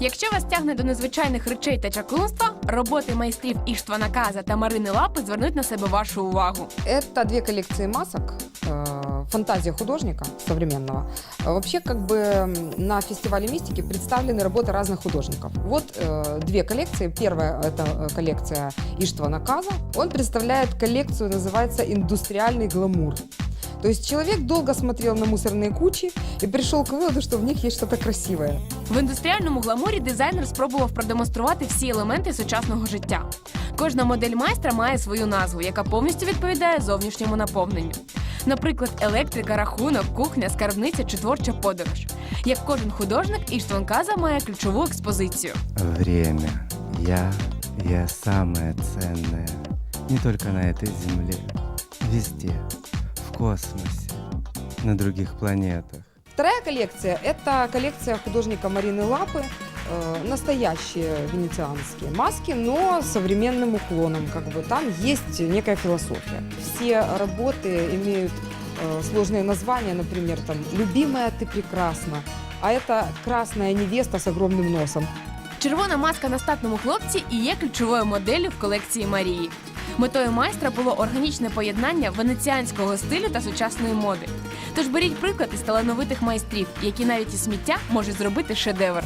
Якщо вас тягне до незвичайних речей та чаклунства, роботи майстрів Іштвана Каза та Марини Лапи звернуть на себе вашу увагу. Это две коллекции масок. э, Фантазия художника современного. А Вообще, как бы м, на фестивале мистики представлены работы разных художников. Вот э, две коллекции. Первая это э, коллекция Иштвана Каза. Он представляет коллекцию, называется «Индустриальный гламур». То есть человек долго смотрел на мусорные кучи и пришел к выводу, что в них есть что-то красивое. В індустріальному гламурі дизайнер спробував продемонструвати всі елементи сучасного життя. Кожна модель майстра має свою назву, яка повністю відповідає зовнішньому наповненню. Наприклад, електрика, рахунок, кухня, скарбниця чи творча подорож. Як кожен художник, Іштван Каза має ключову експозицію. Время. Я, я самое ценное. Не только на этой земле. Везде. В космосе. На других планетах. Вторая коллекция – это коллекция художника Марины Лапы. Э, настоящие венецианские маски, но с современным уклоном. Как бы там есть некая философия. Все работы имеют э, сложные названия, например, там «Любимая, ты прекрасна», а это «Красная невеста с огромным носом». Червона маска на статному хлопці і є ключовою моделлю в колекції Марії. Метою майстра було органічне поєднання венеціанського стилю та сучасної моди. Тож беріть приклад із талановитих майстрів, які навіть із сміття можуть зробити шедевр.